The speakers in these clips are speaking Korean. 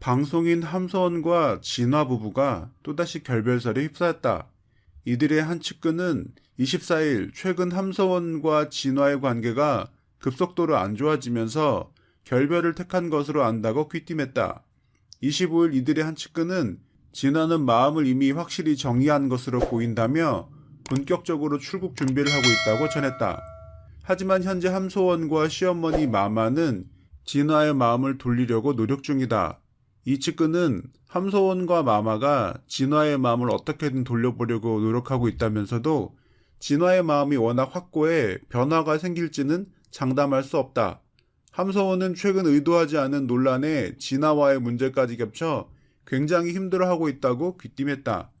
방송인 함서원과 진화 부부가 또다시 결별설에 휩싸였다. 이들의 한 측근은 24일 최근 함서원과 진화의 관계가 급속도로 안 좋아지면서 결별을 택한 것으로 안다고 귀띔했다. 25일 이들의 한 측근은 진화는 마음을 이미 확실히 정리한 것으로 보인다며 본격적으로 출국 준비를 하고 있다고 전했다. 하지만 현재 함소원과 시어머니 마마는 진화의 마음을 돌리려고 노력 중이다. 이 측근은 함소원과 마마가 진화의 마음을 어떻게든 돌려보려고 노력하고 있다면서도 진화의 마음이 워낙 확고해 변화가 생길지는 장담할 수 없다. 함서원은 최근 의도하지 않은 논란에 진화와의 문제까지 겹쳐 굉장히 힘들어하고 있다고 귀띔했다.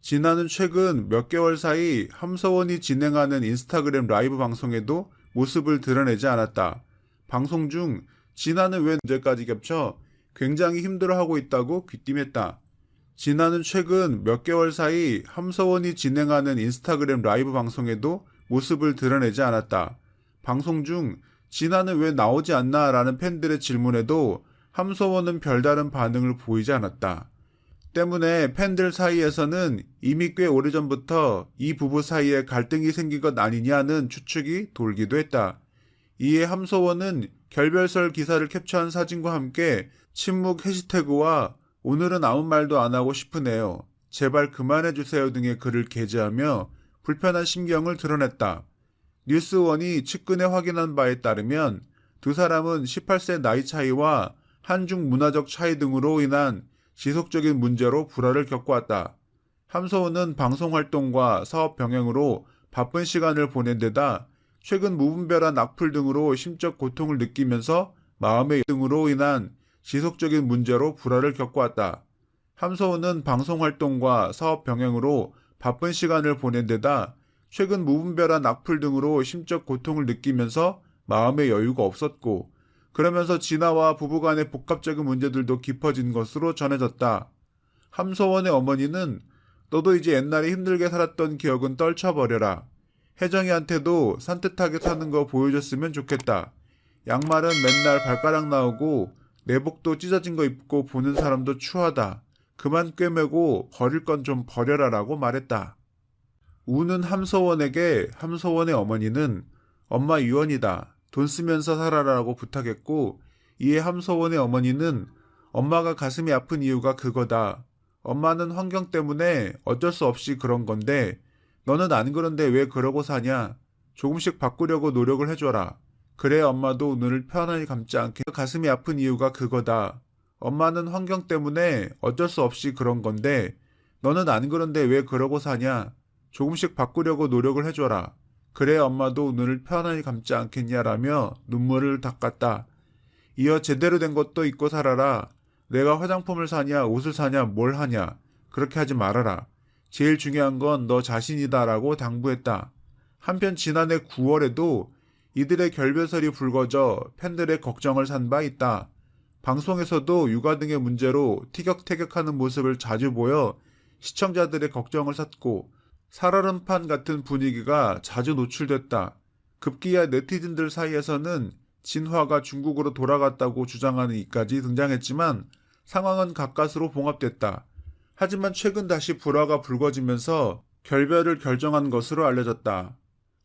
진화는 최근 몇 개월 사이 함서원이 진행하는 인스타그램 라이브 방송에도 모습을 드러내지 않았다. 방송 중 진화는 왜 문제까지 겹쳐 굉장히 힘들어하고 있다고 귀띔했다. 진화는 최근 몇 개월 사이 함서원이 진행하는 인스타그램 라이브 방송에도 모습을 드러내지 않았다. 방송 중 진화는 왜 나오지 않나 라는 팬들의 질문에도 함서원은 별다른 반응을 보이지 않았다. 때문에 팬들 사이에서는 이미 꽤 오래전부터 이 부부 사이에 갈등이 생긴 것 아니냐는 추측이 돌기도 했다. 이에 함서원은 결별설 기사를 캡처한 사진과 함께 침묵 해시태그와 오늘은 아무 말도 안 하고 싶으네요. 제발 그만해주세요 등의 글을 게재하며 불편한 심경을 드러냈다. 뉴스원이 측근에 확인한 바에 따르면 두 사람은 18세 나이 차이와 한중 문화적 차이 등으로 인한 지속적인 문제로 불화를 겪어왔다. 함서원은 방송 활동과 사업 병행으로 바쁜 시간을 보낸 데다 최근 무분별한 악플 등으로 심적 고통을 느끼면서 마음의 등으로 인한 지속적인 문제로 불화를 겪어왔다. 함서원은 방송 활동과 사업 병행으로 바쁜 시간을 보낸 데다 최근 무분별한 악플 등으로 심적 고통을 느끼면서 마음의 여유가 없었고 그러면서 진아와 부부간의 복합적인 문제들도 깊어진 것으로 전해졌다. 함서원의 어머니는 너도 이제 옛날에 힘들게 살았던 기억은 떨쳐버려라. 혜정이한테도 산뜻하게 사는 거 보여줬으면 좋겠다. 양말은 맨날 발가락 나오고 내복도 찢어진 거 입고 보는 사람도 추하다. 그만 꿰매고 버릴 건 좀 버려라 라고 말했다. 우는 함서원에게 함서원의 어머니는 엄마 유언이다. 돈 쓰면서 살아라라고 부탁했고 이에 함서원의 어머니는 엄마가 가슴이 아픈 이유가 그거다. 엄마는 환경 때문에 어쩔 수 없이 그런 건데 너는 안 그런데 왜 그러고 사냐? 조금씩 바꾸려고 노력을 해줘라. 그래 엄마도 눈을 편안히 감지 않게 가슴이 아픈 이유가 그거다. 엄마는 환경 때문에 어쩔 수 없이 그런 건데 너는 안 그런데 왜 그러고 사냐? 조금씩 바꾸려고 노력을 해줘라. 그래 엄마도 눈을 편안히 감지 않겠냐라며 눈물을 닦았다. 이어 제대로 된 것도 입고 살아라. 내가 화장품을 사냐 옷을 사냐 뭘 하냐 그렇게 하지 말아라. 제일 중요한 건 너 자신이다라고 당부했다. 한편 지난해 9월에도 이들의 결별설이 불거져 팬들의 걱정을 산 바 있다. 방송에서도 육아 등의 문제로 티격태격하는 모습을 자주 보여 시청자들의 걱정을 샀고 살얼음판 같은 분위기가 자주 노출됐다. 급기야 네티즌들 사이에서는 진화가 중국으로 돌아갔다고 주장하는 이까지 등장했지만 상황은 가까스로 봉합됐다. 하지만 최근 다시 불화가 불거지면서 결별을 결정한 것으로 알려졌다.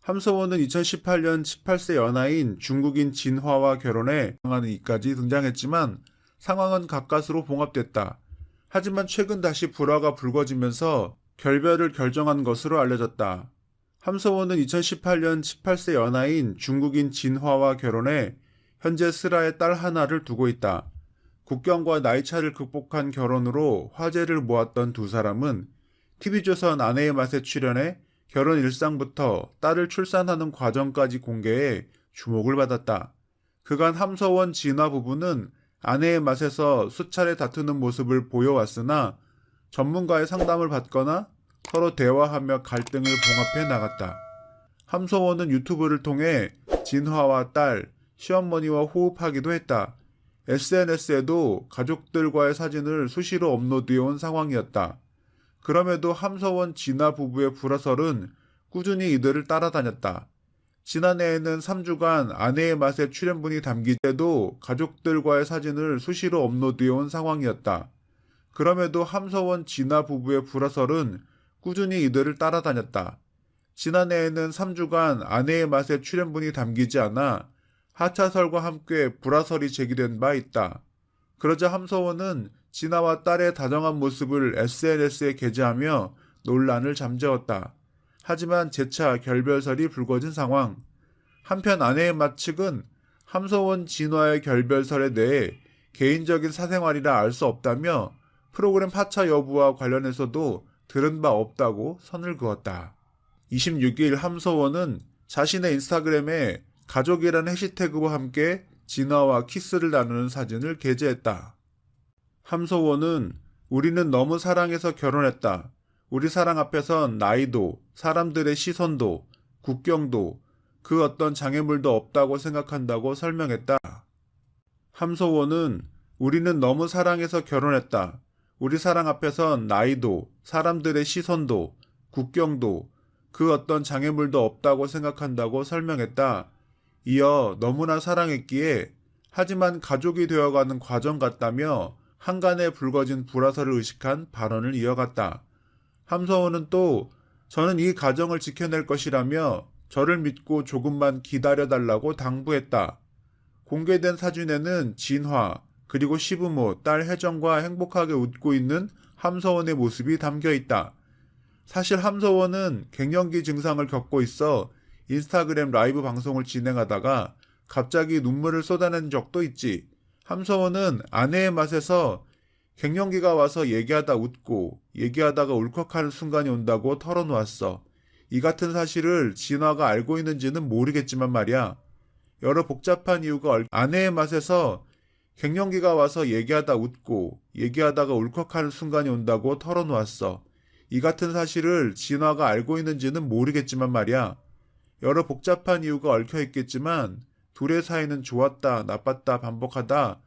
함서원은 2018년 18세 연하인 중국인 진화와 결혼해 하는 이까지 등장했지만 상황은 가까스로 봉합됐다. 하지만 최근 다시 불화가 불거지면서 결별을 결정한 것으로 알려졌다. 함서원은 2018년 18세 연하인 중국인 진화와 결혼해 현재 슬아의 딸 하나를 두고 있다. 국경과 나이차를 극복한 결혼으로 화제를 모았던 두 사람은 TV조선 아내의 맛에 출연해 결혼 일상부터 딸을 출산하는 과정까지 공개해 주목을 받았다. 그간 함서원 진화 부부는 아내의 맛에서 수차례 다투는 모습을 보여왔으나 전문가의 상담을 받거나 서로 대화하며 갈등을 봉합해 나갔다. 함서원은 유튜브를 통해 진화와 딸, 시어머니와 호흡하기도 했다. SNS에도 가족들과의 사진을 수시로 업로드해온 상황이었다. 그럼에도 함서원 진화 부부의 불화설은 꾸준히 이들을 따라다녔다. 지난해에는 3주간 아내의 맛에 출연분이 담길 때도 가족들과의 사진을 수시로 업로드해온 상황이었다. 그럼에도 함서원 진아 부부의 불화설은 꾸준히 이들을 따라다녔다. 지난해에는 3주간 아내의 맛에 출연분이 담기지 않아 하차설과 함께 불화설이 제기된 바 있다. 그러자 함서원은 진아와 딸의 다정한 모습을 SNS에 게재하며 논란을 잠재웠다. 하지만 재차 결별설이 불거진 상황. 한편 아내의 맛 측은 함서원 진화의 결별설에 대해 개인적인 사생활이라 알 수 없다며 프로그램 파차 여부와 관련해서도 들은 바 없다고 선을 그었다. 26일 함서원은 자신의 인스타그램에 가족이라는 해시태그와 함께 진화와 키스를 나누는 사진을 게재했다. 함서원은 우리는 너무 사랑해서 결혼했다. 우리 사랑 앞에선 나이도, 사람들의 시선도, 국경도, 그 어떤 장애물도 없다고 생각한다고 설명했다. 함서원은 우리는 너무 사랑해서 결혼했다. 우리 사랑 앞에선 나이도, 사람들의 시선도, 국경도, 그 어떤 장애물도 없다고 생각한다고 설명했다. 이어 너무나 사랑했기에 하지만 가족이 되어가는 과정 같다며 한간에 불거진 불화설을 의식한 발언을 이어갔다. 함서원은 또 저는 이 가정을 지켜낼 것이라며 저를 믿고 조금만 기다려달라고 당부했다. 공개된 사진에는 진화, 그리고 시부모, 딸 혜정과 행복하게 웃고 있는 함서원의 모습이 담겨 있다. 사실 함서원은 갱년기 증상을 겪고 있어 인스타그램 라이브 방송을 진행하다가 갑자기 눈물을 쏟아낸 적도 있지. 함서원은 아내의 맛에서 갱년기가 와서 얘기하다 웃고 얘기하다가 울컥하는 순간이 온다고 털어놓았어. 이 같은 사실을 진화가 알고 있는지는 모르겠지만 말이야. 여러 복잡한 이유가 얽... 아내의 맛에서 갱년기가 와서 얘기하다 웃고 얘기하다가 울컥하는 순간이 온다고 털어놓았어. 이 같은 사실을 진화가 알고 있는지는 모르겠지만 말이야. 여러 복잡한 이유가 얽혀 있겠지만 둘의 사이는 좋았다, 나빴다, 반복하다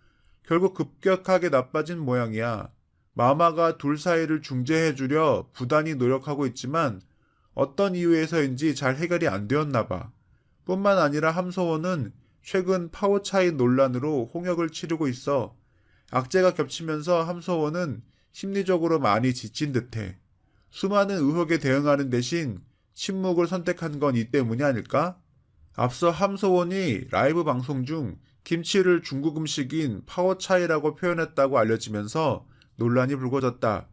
결국 급격하게 나빠진 모양이야. 마마가 둘 사이를 중재해 주려 부단히 노력하고 있지만 어떤 이유에서인지 잘 해결이 안 되었나 봐. 뿐만 아니라 함소원은 최근 파워 차이 논란으로 홍역을 치르고 있어 악재가 겹치면서 함소원은 심리적으로 많이 지친 듯해. 수많은 의혹에 대응하는 대신 침묵을 선택한 건 이 때문이 아닐까? 앞서 함소원이 라이브 방송 중 김치를 중국 음식인 파워차이라고 표현했다고 알려지면서 논란이 불거졌다.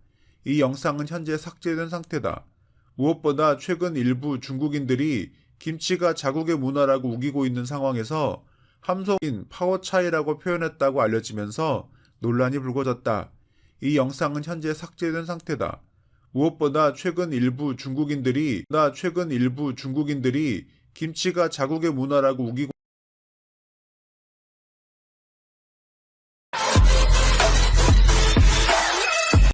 이 영상은 현재 삭제된 상태다. 무엇보다 최근 일부 중국인들이 김치가 자국의 문화라고 우기고 있는 상황에서 함소인 파워 차이라고 표현했다고 알려지면서 논란이 불거졌다. 이 영상은 현재 삭제된 상태다. 무엇보다 최근 일부 중국인들이 나 최근 일부 중국인들이 김치가 자국의 문화라고 우기고